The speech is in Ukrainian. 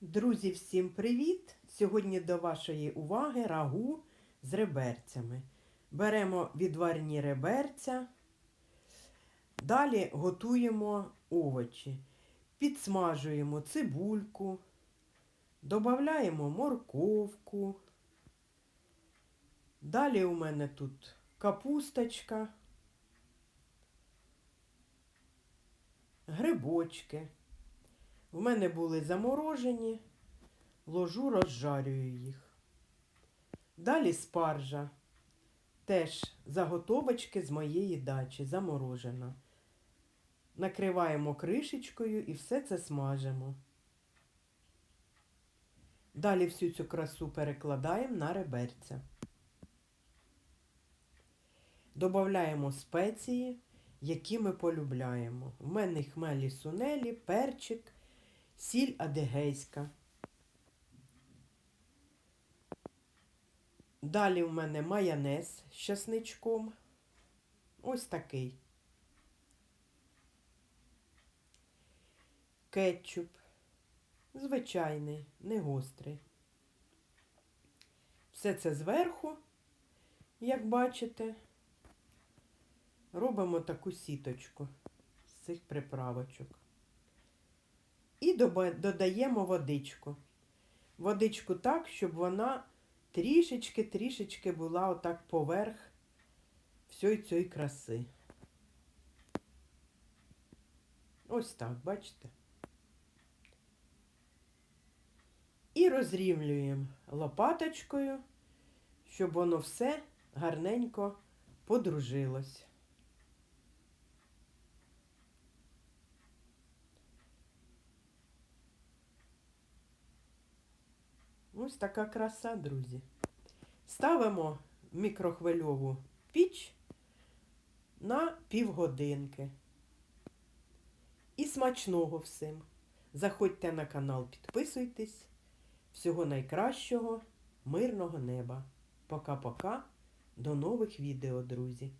Друзі, всім привіт! Сьогодні до вашої уваги рагу з реберцями. Беремо відварні реберця, далі готуємо овочі, підсмажуємо цибульку, додаємо морковку. Далі у мене тут капусточка, грибочки. В мене були заморожені, ложу, розжарюю їх. Далі спаржа. Теж заготовочки з моєї дачі, заморожена. Накриваємо кришечкою і все це смажимо. Далі всю цю красу перекладаємо на реберця. Добавляємо спеції, які ми полюбляємо. У мене хмелі сунелі, перчик сіль адегейська. Далі в мене майонез з часничком. Ось такий. Кетчуп. Звичайний, не гострий. Все це зверху, як бачите, робимо таку сіточку з цих приправочок. І додаємо водичку. Водичку так, щоб вона трішечки-трішечки була отак поверх всієї цієї краси. Ось так, бачите? І розрівнюємо лопаточкою, щоб воно все гарненько подружилось. Ось така краса, друзі. Ставимо мікрохвильову піч на півгодинки. І смачного всім. Заходьте на канал, підписуйтесь. Всього найкращого, мирного неба. Пока-пока. До нових відео, друзі.